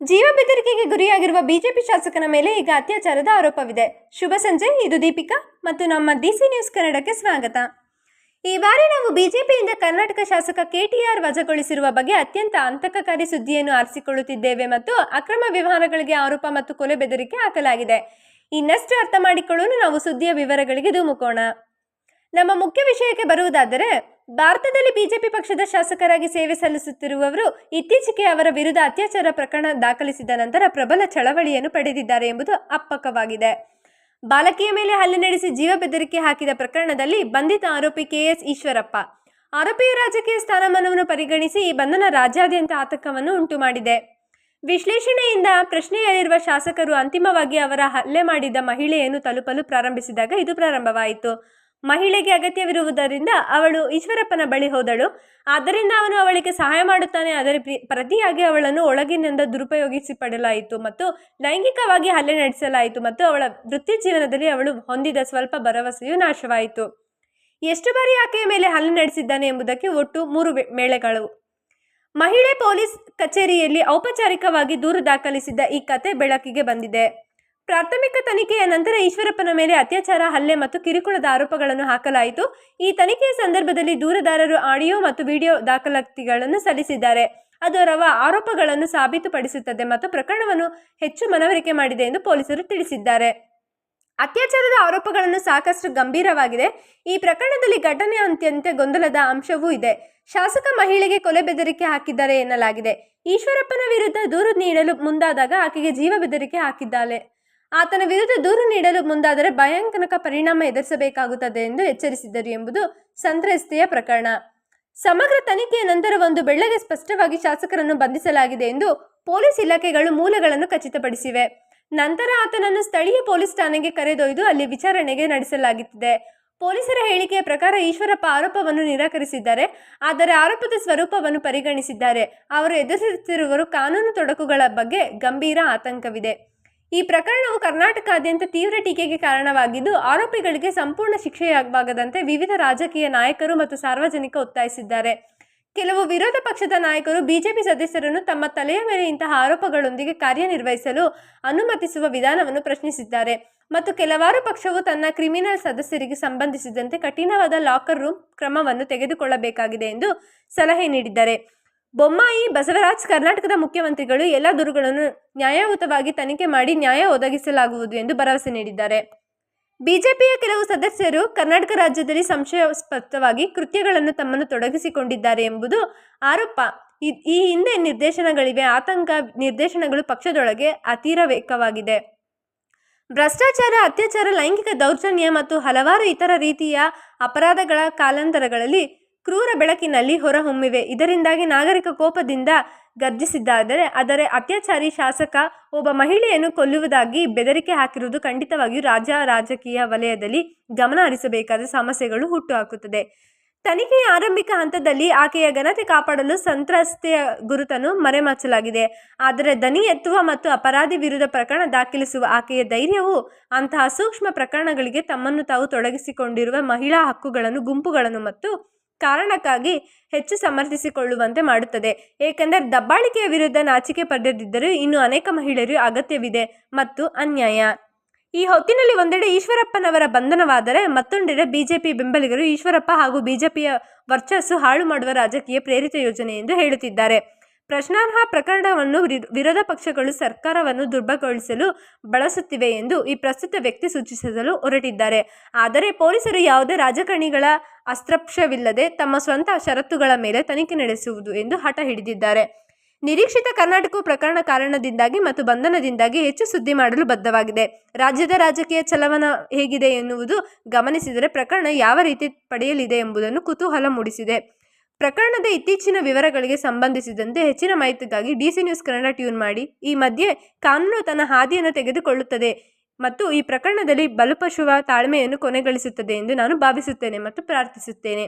ಜೀವ ಬೆದರಿಕೆಗೆ ಗುರಿಯಾಗಿರುವ ಬಿಜೆಪಿ ಶಾಸಕನ ಮೇಲೆ ಈಗ ಅತ್ಯಾಚಾರದ ಆರೋಪವಿದೆ. ಶುಭ ಸಂಜೆ, ಇದು ದೀಪಿಕಾ ಮತ್ತು ನಮ್ಮ ಡಿಸಿ ನ್ಯೂಸ್ ಕನ್ನಡಕ್ಕೆ ಸ್ವಾಗತ. ಈ ಬಾರಿ ನಾವು ಬಿಜೆಪಿಯಿಂದ ಕರ್ನಾಟಕ ಶಾಸಕ ಕೆಟಿಆರ್ ವಜಗೊಳಿಸಿರುವ ಬಗ್ಗೆ ಅತ್ಯಂತ ಅಂತಕಕಾರಿ ಸುದ್ದಿಯನ್ನು ಆರಿಸಿಕೊಳ್ಳುತ್ತಿದ್ದೇವೆ ಮತ್ತು ಅಕ್ರಮ ವ್ಯವಹಾರಗಳಿಗೆ ಆರೋಪ ಮತ್ತು ಕೊಲೆ ಬೆದರಿಕೆ ಹಾಕಲಾಗಿದೆ. ಇನ್ನಷ್ಟು ಅರ್ಥ ಮಾಡಿಕೊಳ್ಳಲು ನಾವು ಸುದ್ದಿಯ ವಿವರಗಳಿಗೆ ಧುಮುಕೋಣ. ನಮ್ಮ ಮುಖ್ಯ ವಿಷಯಕ್ಕೆ ಬರುವುದಾದರೆ ಭಾರತದಲ್ಲಿ ಬಿಜೆಪಿ ಪಕ್ಷದ ಶಾಸಕರಾಗಿ ಸೇವೆ ಸಲ್ಲಿಸುತ್ತಿರುವವರು ಇತ್ತೀಚೆಗೆ ಅವರ ವಿರುದ್ಧ ಅತ್ಯಾಚಾರ ಪ್ರಕರಣ ದಾಖಲಿಸಿದ ನಂತರ ಪ್ರಬಲ ಚಳವಳಿಯನ್ನು ಪಡೆದಿದ್ದಾರೆ ಎಂಬುದು ಅಪ್ಪಕವಾಗಿದೆ ಬಾಲಕಿಯ ಮೇಲೆ ಹಲ್ಲೆ ನಡೆಸಿ ಜೀವ ಬೆದರಿಕೆ ಹಾಕಿದ ಪ್ರಕರಣದಲ್ಲಿ ಬಂಧಿತ ಆರೋಪಿ ಕೆಎಸ್ ಈಶ್ವರಪ್ಪ. ಆರೋಪಿಯ ರಾಜಕೀಯ ಸ್ಥಾನಮಾನವನ್ನು ಪರಿಗಣಿಸಿ ಈ ಬಂಧನ ರಾಜ್ಯಾದ್ಯಂತ ಆತಂಕವನ್ನು ಉಂಟು ಮಾಡಿದೆ ವಿಶ್ಲೇಷಣೆಯಿಂದ ಪ್ರಶ್ನೆಯಲ್ಲಿರುವ ಶಾಸಕರು ಅಂತಿಮವಾಗಿ ಅವರ ಹಲ್ಲೆ ಮಾಡಿದ ಮಹಿಳೆಯನ್ನು ತಲುಪಲು ಪ್ರಾರಂಭಿಸಿದಾಗ ಇದು ಪ್ರಾರಂಭವಾಯಿತು. ಮಹಿಳೆಗೆ ಅಗತ್ಯವಿರುವುದರಿಂದ ಅವಳು ಈಶ್ವರಪ್ಪನ ಬಳಿ ಹೋದಳು. ಆದ್ದರಿಂದ ಅವನು ಅವಳಿಗೆ ಸಹಾಯ ಮಾಡುತ್ತಾನೆ. ಆದರೆ ಪ್ರಿ- ಪ್ರತಿಯಾಗಿ ಅವಳನ್ನು ಒಳಗಿನಿಂದ ದುರುಪಯೋಗಿಸಿ ದುರುಪಯೋಗಿಸಿಪಡಲಾಯಿತು ಮತ್ತು ಲೈಂಗಿಕವಾಗಿ ಹಲ್ಲೆ ನಡೆಸಲಾಯಿತು ಮತ್ತು ಅವಳ ವೃತ್ತಿ ಜೀವನದಲ್ಲಿ ಅವಳು ಹೊಂದಿದ ಸ್ವಲ್ಪ ಭರವಸೆಯು ನಾಶವಾಯಿತು. ಎಷ್ಟು ಬಾರಿ ಆಕೆಯ ಮೇಲೆ ಹಲ್ಲೆ ನಡೆಸಿದ್ದಾನೆ ಎಂಬುದಕ್ಕೆ ಒಟ್ಟು ಮೂರು ಮೇಳೆಗಳು. ಮಹಿಳೆ ಪೊಲೀಸ್ ಕಚೇರಿಯಲ್ಲಿ ಔಪಚಾರಿಕವಾಗಿ ದೂರು ದಾಖಲಿಸಿದ್ದ ಈ ಕತೆ ಬೆಳಕಿಗೆ ಬಂದಿದೆ. ಪ್ರಾಥಮಿಕ ತನಿಖೆಯ ನಂತರ ಈಶ್ವರಪ್ಪನ ಮೇಲೆ ಅತ್ಯಾಚಾರ, ಹಲ್ಲೆ ಮತ್ತು ಕಿರುಕುಳದ ಆರೋಪಗಳನ್ನು ಹಾಕಲಾಯಿತು. ಈ ತನಿಖೆಯ ಸಂದರ್ಭದಲ್ಲಿ ದೂರದಾರರು ಆಡಿಯೋ ಮತ್ತು ವಿಡಿಯೋ ದಾಖಲಾತಿಗಳನ್ನು ಸಲ್ಲಿಸಿದ್ದಾರೆ. ಅದು ರವ ಆರೋಪಗಳನ್ನು ಸಾಬೀತುಪಡಿಸುತ್ತದೆ ಮತ್ತು ಪ್ರಕರಣವನ್ನು ಹೆಚ್ಚು ಮನವರಿಕೆ ಮಾಡಿದೆ ಎಂದು ಪೊಲೀಸರು ತಿಳಿಸಿದ್ದಾರೆ. ಅತ್ಯಾಚಾರದ ಆರೋಪಗಳನ್ನು ಸಾಕಷ್ಟು ಗಂಭೀರವಾಗಿದೆ. ಈ ಪ್ರಕರಣದಲ್ಲಿ ಘಟನೆ ಅತ್ಯಂತ ಗೊಂದಲದ ಅಂಶವೂ ಇದೆ. ಶಾಸಕ ಮಹಿಳೆಗೆ ಕೊಲೆ ಬೆದರಿಕೆ ಹಾಕಿದ್ದಾರೆ ಎನ್ನಲಾಗಿದೆ. ಈಶ್ವರಪ್ಪನ ವಿರುದ್ಧ ದೂರು ನೀಡಲು ಮುಂದಾದಾಗ ಆಕೆಗೆ ಜೀವ ಬೆದರಿಕೆ ಹಾಕಿದ್ದಾಳೆ. ಆತನ ವಿರುದ್ಧ ದೂರು ನೀಡಲು ಮುಂದಾದರೆ ಭಯಂಕರಕ ಪರಿಣಾಮ ಎದುರಿಸಬೇಕಾಗುತ್ತದೆ ಎಂದು ಎಚ್ಚರಿಸಿದ್ದರು ಎಂಬುದು ಸಂತ್ರಸ್ತೆಯ ಪ್ರಕರಣ. ಸಮಗ್ರ ತನಿಖೆಯ ನಂತರ ಒಂದು ಬೆಳ್ಳಗೆ ಸ್ಪಷ್ಟವಾಗಿ ಶಾಸಕರನ್ನು ಬಂಧಿಸಲಾಗಿದೆ ಎಂದು ಪೊಲೀಸ್ ಇಲಾಖೆಗಳು ಮೂಲಗಳನ್ನು ಖಚಿತಪಡಿಸಿವೆ. ನಂತರ ಆತನನ್ನು ಸ್ಥಳೀಯ ಪೊಲೀಸ್ ಠಾಣೆಗೆ ಕರೆದೊಯ್ದು ಅಲ್ಲಿ ವಿಚಾರಣೆಗೆ ನಡೆಸಲಾಗುತ್ತಿದೆ. ಪೊಲೀಸರ ಹೇಳಿಕೆಯ ಪ್ರಕಾರ ಈಶ್ವರಪ್ಪ ಆರೋಪವನ್ನು ನಿರಾಕರಿಸಿದ್ದಾರೆ. ಆದರೆ ಆರೋಪದ ಸ್ವರೂಪವನ್ನು ಪರಿಗಣಿಸಿದ್ದಾರೆ. ಅವರು ಎದುರಿಸುತ್ತಿರುವರು ಕಾನೂನು ತೊಡಕುಗಳ ಬಗ್ಗೆ ಗಂಭೀರ ಆತಂಕವಿದೆ. ಈ ಪ್ರಕರಣವು ಕರ್ನಾಟಕಾದ್ಯಂತ ತೀವ್ರ ಟೀಕೆಗೆ ಕಾರಣವಾಗಿದ್ದು, ಆರೋಪಿಗಳಿಗೆ ಸಂಪೂರ್ಣ ಶಿಕ್ಷೆಯಾಗವಾಗದಂತೆ ವಿವಿಧ ರಾಜಕೀಯ ನಾಯಕರು ಮತ್ತು ಸಾರ್ವಜನಿಕ ಒತ್ತಾಯಿಸಿದ್ದಾರೆ. ಕೆಲವು ವಿರೋಧ ಪಕ್ಷದ ನಾಯಕರು ಬಿಜೆಪಿ ಸದಸ್ಯರನ್ನು ತಮ್ಮ ತಲೆಯ ಮೇಲೆ ಇಂತಹ ಆರೋಪಗಳೊಂದಿಗೆ ಕಾರ್ಯನಿರ್ವಹಿಸಲು ಅನುಮತಿಸುವ ವಿಧಾನವನ್ನು ಪ್ರಶ್ನಿಸಿದ್ದಾರೆ. ಮತ್ತು ಕೆಲವಾರು ಪಕ್ಷವು ತನ್ನ ಕ್ರಿಮಿನಲ್ ಸದಸ್ಯರಿಗೆ ಸಂಬಂಧಿಸಿದಂತೆ ಕಠಿಣವಾದ ಲಾಕರ್ ರೂಮ್ ಕ್ರಮವನ್ನು ತೆಗೆದುಕೊಳ್ಳಬೇಕಾಗಿದೆ ಎಂದು ಸಲಹೆ ನೀಡಿದ್ದಾರೆ. ಬೊಮ್ಮಾಯಿ ಬಸವರಾಜ್ ಕರ್ನಾಟಕದ ಮುಖ್ಯಮಂತ್ರಿಗಳು ಎಲ್ಲ ದೂರುಗಳನ್ನು ನ್ಯಾಯಯುತವಾಗಿ ತನಿಖೆ ಮಾಡಿ ನ್ಯಾಯ ಒದಗಿಸಲಾಗುವುದು ಎಂದು ಭರವಸೆ ನೀಡಿದ್ದಾರೆ. ಬಿಜೆಪಿಯ ಕೆಲವು ಸದಸ್ಯರು ಕರ್ನಾಟಕ ರಾಜ್ಯದಲ್ಲಿ ಸಂಶಯಾಸ್ಪದವಾಗಿ ಕೃತ್ಯಗಳನ್ನು ತಮ್ಮನ್ನು ತೊಡಗಿಸಿಕೊಂಡಿದ್ದಾರೆ ಎಂಬುದು ಆರೋಪ. ಈ ಹಿಂದೆ ನಿರ್ದೇಶನಗಳಿವೆ. ಆತಂಕ ನಿರ್ದೇಶನಗಳು ಪಕ್ಷದೊಳಗೆ ಅತೀರವೇಕವಾಗಿದೆ ಭ್ರಷ್ಟಾಚಾರ, ಅತ್ಯಾಚಾರ, ಲೈಂಗಿಕ ದೌರ್ಜನ್ಯ ಮತ್ತು ಹಲವಾರು ಇತರ ರೀತಿಯ ಅಪರಾಧಗಳ ಕಾಲಾಂತರಗಳಲ್ಲಿ ಕ್ರೂರ ಬೆಳಕಿನಲ್ಲಿ ಹೊರಹೊಮ್ಮಿವೆ. ಇದರಿಂದಾಗಿ ನಾಗರಿಕ ಕೋಪದಿಂದ ಗರ್ಜಿಸಿದ್ದಾದರೆ ಆದರೆ ಅತ್ಯಾಚಾರಿ ಶಾಸಕ ಒಬ್ಬ ಮಹಿಳೆಯನ್ನು ಕೊಲ್ಲುವುದಾಗಿ ಬೆದರಿಕೆ ಹಾಕಿರುವುದು ಖಂಡಿತವಾಗಿಯೂ ರಾಜ ರಾಜಕೀಯ ವಲಯದಲ್ಲಿ ಗಮನ ಹರಿಸಬೇಕಾದ ಸಮಸ್ಯೆಗಳು ಹುಟ್ಟುಹಾಕುತ್ತದೆ. ತನಿಖೆಯ ಆರಂಭಿಕ ಹಂತದಲ್ಲಿ ಆಕೆಯ ಘನತೆ ಕಾಪಾಡಲು ಸಂತ್ರಸ್ತೆಯ ಗುರುತನ್ನು ಮರೆಮಾಚಲಾಗಿದೆ. ಆದರೆ ದನಿ ಎತ್ತುವ ಮತ್ತು ಅಪರಾಧಿ ವಿರುದ್ಧ ಪ್ರಕರಣ ದಾಖಲಿಸುವ ಆಕೆಯ ಧೈರ್ಯವು ಅಂತಹ ಸೂಕ್ಷ್ಮ ಪ್ರಕರಣಗಳಿಗೆ ತಮ್ಮನ್ನು ತಾವು ತೊಡಗಿಸಿಕೊಂಡಿರುವ ಮಹಿಳಾ ಹಕ್ಕುಗಳನ್ನು, ಗುಂಪುಗಳನ್ನು ಮತ್ತು ಕಾರಣಕ್ಕಾಗಿ ಹೆಚ್ಚು ಸಮರ್ಥಿಸಿಕೊಳ್ಳುವಂತೆ ಮಾಡುತ್ತದೆ. ಏಕೆಂದರೆ ದಬ್ಬಾಳಿಕೆಯ ವಿರುದ್ಧ ನಾಚಿಕೆ ಪಡೆದಿದ್ದರೂ ಇನ್ನು ಅನೇಕ ಮಹಿಳೆಯರು ಅಗತ್ಯವಿದೆ ಮತ್ತು ಅನ್ಯಾಯ. ಈ ಹೊತ್ತಿನಲ್ಲಿ ಒಂದೆಡೆ ಈಶ್ವರಪ್ಪನವರ ಬಂಧನವಾದರೆ ಮತ್ತೊಂದೆಡೆ ಬಿಜೆಪಿ ಬೆಂಬಲಿಗರು ಈಶ್ವರಪ್ಪ ಹಾಗೂ ಬಿಜೆಪಿಯ ವರ್ಚಸ್ಸು ಹಾಳು ಮಾಡುವ ರಾಜಕೀಯ ಪ್ರೇರಿತ ಯೋಜನೆ ಎಂದು ಹೇಳುತ್ತಿದ್ದಾರೆ. ಪ್ರಶ್ನಾರ್ಹ ಪ್ರಕರಣವನ್ನು ವಿರೋ- ವಿರೋಧ ಪಕ್ಷಗಳು ಸರ್ಕಾರವನ್ನು ದುರ್ಬಲಗೊಳಿಸಲು ಬಳಸುತ್ತಿವೆ ಎಂದು ಈ ಪ್ರಸ್ತುತ ವ್ಯಕ್ತಿ ಸೂಚಿಸಲು ಹೊರಟಿದ್ದಾರೆ. ಆದರೆ ಪೊಲೀಸರು ಯಾವುದೇ ರಾಜಕಾರಣಿಗಳ ಹಸ್ತಕ್ಷೇಪವಿಲ್ಲದೆ ತಮ್ಮ ಸ್ವಂತ ಷರತ್ತುಗಳ ಮೇಲೆ ತನಿಖೆ ನಡೆಸುವುದು ಎಂದು ಹಠ ಹಿಡಿದಿದ್ದಾರೆ. ನಿರೀಕ್ಷಿತ ಕರ್ನಾಟಕವು ಪ್ರಕರಣ ಕಾರಣದಿಂದಾಗಿ ಮತ್ತು ಬಂಧನದಿಂದಾಗಿ ಹೆಚ್ಚು ಸುದ್ದಿ ಮಾಡಲು ಬದ್ಧವಾಗಿದೆ. ರಾಜ್ಯದ ರಾಜಕೀಯ ಚಲವನ ಹೇಗಿದೆ ಎನ್ನುವುದು ಗಮನಿಸಿದರೆ ಪ್ರಕರಣ ಯಾವ ರೀತಿ ಪಡೆಯಲಿದೆ ಎಂಬುದನ್ನು ಕುತೂಹಲ ಮೂಡಿಸಿದೆ. ಪ್ರಕರಣದ ಇತ್ತೀಚಿನ ವಿವರಗಳಿಗೆ ಸಂಬಂಧಿಸಿದಂತೆ ಹೆಚ್ಚಿನ ಮಾಹಿತಿಗಾಗಿ ಡಿಸಿ ನ್ಯೂಸ್ ಕನ್ನಡ ಟ್ಯೂನ್ ಮಾಡಿ. ಈ ಮಧ್ಯೆ ಕಾನೂನು ತನ್ನ ಹಾದಿಯನ್ನು ತೆಗೆದುಕೊಳ್ಳುತ್ತದೆ ಮತ್ತು ಈ ಪ್ರಕರಣದಲ್ಲಿ ಬಲುಪಶುವ ತಾಳ್ಮೆಯನ್ನು ಕೊನೆಗಳಿಸುತ್ತದೆ ಎಂದು ನಾನು ಭಾವಿಸುತ್ತೇನೆ ಮತ್ತು ಪ್ರಾರ್ಥಿಸುತ್ತೇನೆ.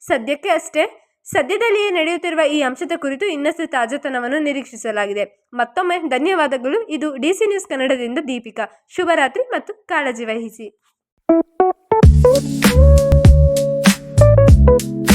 ಸದ್ಯಕ್ಕೆ ಅಷ್ಟೇ, ಸದ್ಯದಲ್ಲಿಯೇ ನಡೆಯುತ್ತಿರುವ ಈ ಅಂಶದ ಕುರಿತು ಇನ್ನಷ್ಟು ತಾಜಾತನವನ್ನು ನಿರೀಕ್ಷಿಸಲಾಗಿದೆ. ಮತ್ತೊಮ್ಮೆ ಧನ್ಯವಾದಗಳು. ಇದು ಡಿಸಿ ನ್ಯೂಸ್ ಕನ್ನಡದಿಂದ ದೀಪಿಕಾ. ಶುಭರಾತ್ರಿ ಮತ್ತು ಕಾಳಜಿ ವಹಿಸಿ.